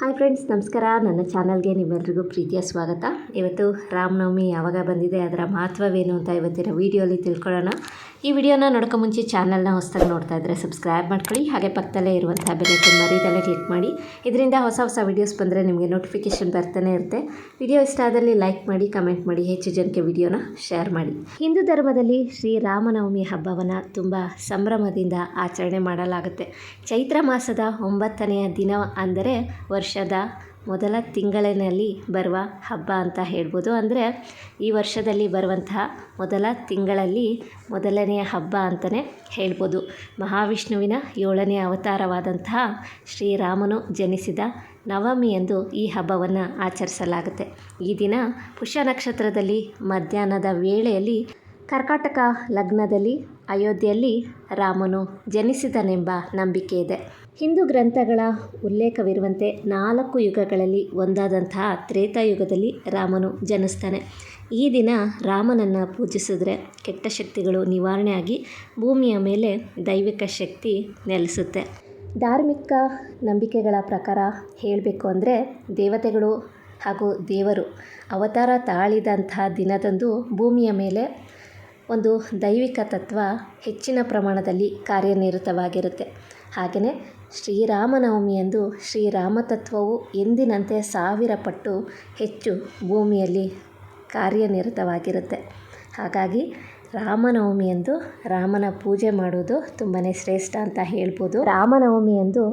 Hi friends, ನಮಸ್ಕಾರ. ನನ್ನ ಚಾನಲ್ಗೆ ನಿಮ್ಮೆಲ್ರಿಗೂ ಪ್ರೀತಿಯ ಸ್ವಾಗತ. ಇವತ್ತು ರಾಮನವಮಿ ಯಾವಾಗ ಬಂದಿದೆ ಅದರ ಮಹತ್ವವೇನು ಅಂತ ಇವತ್ತಿನ ವೀಡಿಯೋಲಿ ತಿಳ್ಕೊಳ್ಳೋಣ. ಈ ವಿಡಿಯೋನ ನೋಡ್ಕೊ ಮುಂಚೆ ಚಾನಲ್ನ ಹೊಸದಾಗಿ ನೋಡ್ತಾ ಇದ್ದರೆ ಸಬ್ಸ್ಕ್ರೈಬ್ ಮಾಡ್ಕೊಳ್ಳಿ. ಹಾಗೆ ಪಕ್ಕದಲ್ಲೇ ಇರುವಂಥ ಬೆಲ್ಲೈಕನ್ ಮರೀದಲ್ಲೇ ಕ್ಲಿಕ್ ಮಾಡಿ. ಇದರಿಂದ ಹೊಸ ಹೊಸ ವೀಡಿಯೋಸ್ ಬಂದರೆ ನಿಮಗೆ ನೋಟಿಫಿಕೇಷನ್ ಬರ್ತಾನೆ ಇರುತ್ತೆ. ವಿಡಿಯೋ ಇಷ್ಟ ಆದಲ್ಲಿ ಲೈಕ್ ಮಾಡಿ, ಕಮೆಂಟ್ ಮಾಡಿ, ಹೆಚ್ಚು ಜನಕ್ಕೆ ವಿಡಿಯೋನ ಶೇರ್ ಮಾಡಿ. ಹಿಂದೂ ಧರ್ಮದಲ್ಲಿ ಶ್ರೀ ರಾಮನವಮಿ ಹಬ್ಬವನ್ನು ತುಂಬ ಸಂಭ್ರಮದಿಂದ ಆಚರಣೆ ಮಾಡಲಾಗುತ್ತೆ. ಚೈತ್ರ ಮಾಸದ ಒಂಬತ್ತನೆಯ ದಿನ ಅಂದರೆ ವರ್ಷದ ಮೊದಲ ತಿಂಗಳಿನಲ್ಲಿ ಬರುವ ಹಬ್ಬ ಅಂತ ಹೇಳ್ಬೋದು. ಅಂದರೆ ಈ ವರ್ಷದಲ್ಲಿ ಬರುವಂತಹ ಮೊದಲ ತಿಂಗಳಲ್ಲಿ ಮೊದಲನೆಯ ಹಬ್ಬ ಅಂತಲೇ ಹೇಳ್ಬೋದು. ಮಹಾವಿಷ್ಣುವಿನ ಏಳನೇ ಅವತಾರವಾದಂತಹ ಶ್ರೀರಾಮನು ಜನಿಸಿದ ನವಮಿ ಎಂದು ಈ ಹಬ್ಬವನ್ನು ಆಚರಿಸಲಾಗುತ್ತೆ. ಈ ದಿನ ಪುಷ್ಯ ನಕ್ಷತ್ರದಲ್ಲಿ ಮಧ್ಯಾಹ್ನದ ವೇಳೆಯಲ್ಲಿ ಕರ್ಕಾಟಕ ಲಗ್ನದಲ್ಲಿ, ಅಯೋಧ್ಯೆಯಲ್ಲಿ ರಾಮನು ಜನಿಸಿದನೆಂಬ ನಂಬಿಕೆ ಇದೆ. ಹಿಂದೂ ಗ್ರಂಥಗಳ ಉಲ್ಲೇಖವಿರುವಂತೆ ನಾಲ್ಕು ಯುಗಗಳಲ್ಲಿ ಒಂದಾದಂತಹ ತ್ರೇತಾಯುಗದಲ್ಲಿ ರಾಮನು ಜನಿಸ್ತಾನೆ. ಈ ದಿನ ರಾಮನನ್ನು ಪೂಜಿಸಿದ್ರೆ ಕೆಟ್ಟ ಶಕ್ತಿಗಳು ನಿವಾರಣೆಯಾಗಿ ಭೂಮಿಯ ಮೇಲೆ ದೈವಿಕ ಶಕ್ತಿ ನೆಲೆಸುತ್ತೆ. ಧಾರ್ಮಿಕ ನಂಬಿಕೆಗಳ ಪ್ರಕಾರ ಹೇಳಬೇಕು ಅಂದರೆ ದೇವತೆಗಳು ಹಾಗೂ ದೇವರು ಅವತಾರ ತಾಳಿದಂತಹ ದಿನದಂದು ಭೂಮಿಯ ಮೇಲೆ ಒಂದು ದೈವಿಕ ತತ್ವ ಹೆಚ್ಚಿನ ಪ್ರಮಾಣದಲ್ಲಿ ಕಾರ್ಯನಿರತವಾಗಿರುತ್ತೆ. ಹಾಗೆಯೇ ಶ್ರೀರಾಮನವಮಿಯಂದು ಶ್ರೀರಾಮ ತತ್ವವು ಎಂದಿನಂತೆ ಸಾವಿರ ಪಟ್ಟು ಹೆಚ್ಚು ಭೂಮಿಯಲ್ಲಿ ಕಾರ್ಯನಿರತವಾಗಿರುತ್ತೆ. ಹಾಗಾಗಿ ರಾಮನವಮಿಯಂದು ರಾಮನ ಪೂಜೆ ಮಾಡುವುದು ತುಂಬಾ ಶ್ರೇಷ್ಠ ಅಂತ ಹೇಳ್ಬೋದು. ರಾಮನವಮಿಯಂದು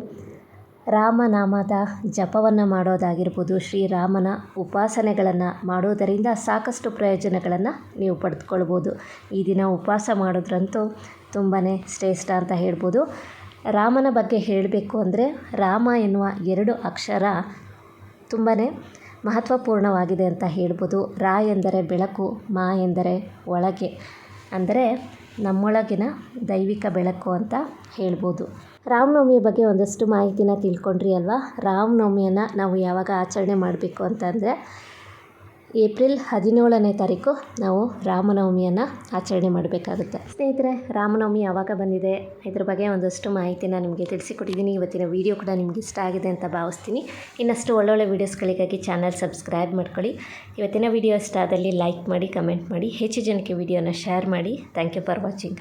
ರಾಮನಾಮದ ಜಪವನ್ನು ಮಾಡೋದಾಗಿರ್ಬೋದು, ಶ್ರೀರಾಮನ ಉಪಾಸನೆಗಳನ್ನು ಮಾಡೋದರಿಂದ ಸಾಕಷ್ಟು ಪ್ರಯೋಜನಗಳನ್ನು ನೀವು ಪಡೆದುಕೊಳ್ಬೋದು. ಈ ದಿನ ಉಪವಾಸ ಮಾಡೋದ್ರಂತೂ ತುಂಬಾ ಶ್ರೇಷ್ಠ ಅಂತ ಹೇಳ್ಬೋದು. ರಾಮನ ಬಗ್ಗೆ ಹೇಳಬೇಕು ಅಂದರೆ ರಾಮ ಎನ್ನುವ ಎರಡು ಅಕ್ಷರ ತುಂಬಾ ಮಹತ್ವಪೂರ್ಣವಾಗಿದೆ ಅಂತ ಹೇಳ್ಬೋದು. ರಾ ಎಂದರೆ ಬೆಳಕು, ಮಾ ಎಂದರೆ ಒಳಗೆ, ಅಂದರೆ ನಮ್ಮೊಳಗಿನ ದೈವಿಕ ಬೆಳಕು ಅಂತ ಹೇಳ್ಬೋದು. ರಾಮನವಮಿಯ ಬಗ್ಗೆ ಒಂದಷ್ಟು ಮಾಹಿತಿನ ತಿಳ್ಕೊಂಡ್ರಿ ಅಲ್ವಾ? ರಾಮನವಮಿಯನ್ನು ನಾವು ಯಾವಾಗ ಆಚರಣೆ ಮಾಡಬೇಕು ಅಂತಂದರೆ ಏಪ್ರಿಲ್ ಹದಿನೇಳನೇ ತಾರೀಕು ನಾವು ರಾಮನವಮಿಯನ್ನು ಆಚರಣೆ ಮಾಡಬೇಕಾಗುತ್ತೆ. ಸ್ನೇಹಿತರೆ, ರಾಮನವಮಿ ಯಾವಾಗ ಬಂದಿದೆ? ಇದ್ರ ಬಗ್ಗೆ ಒಂದಷ್ಟು ಮಾಹಿತಿನ ನಿಮಗೆ ತಿಳಿಸಿಕೊಟ್ಟಿದ್ದೀನಿ. ಇವತ್ತಿನ ವಿಡಿಯೋ ಕೂಡ ನಿಮ್ಗೆ ಇಷ್ಟ ಆಗಿದೆ ಅಂತ ಭಾವಿಸ್ತೀನಿ. ಇನ್ನಷ್ಟು ಒಳ್ಳೊಳ್ಳೆ ವೀಡಿಯೋಸ್ಗಳಿಗಾಗಿ ಚಾನಲ್ ಸಬ್ಸ್ಕ್ರೈಬ್ ಮಾಡ್ಕೊಳ್ಳಿ. ಇವತ್ತಿನ ವಿಡಿಯೋ ಇಷ್ಟ ಆದಲ್ಲಿ ಲೈಕ್ ಮಾಡಿ, ಕಮೆಂಟ್ ಮಾಡಿ, ಹೆಚ್ಚು ಜನಕ್ಕೆ ವೀಡಿಯೋನ ಶೇರ್ ಮಾಡಿ. Thank you for watching.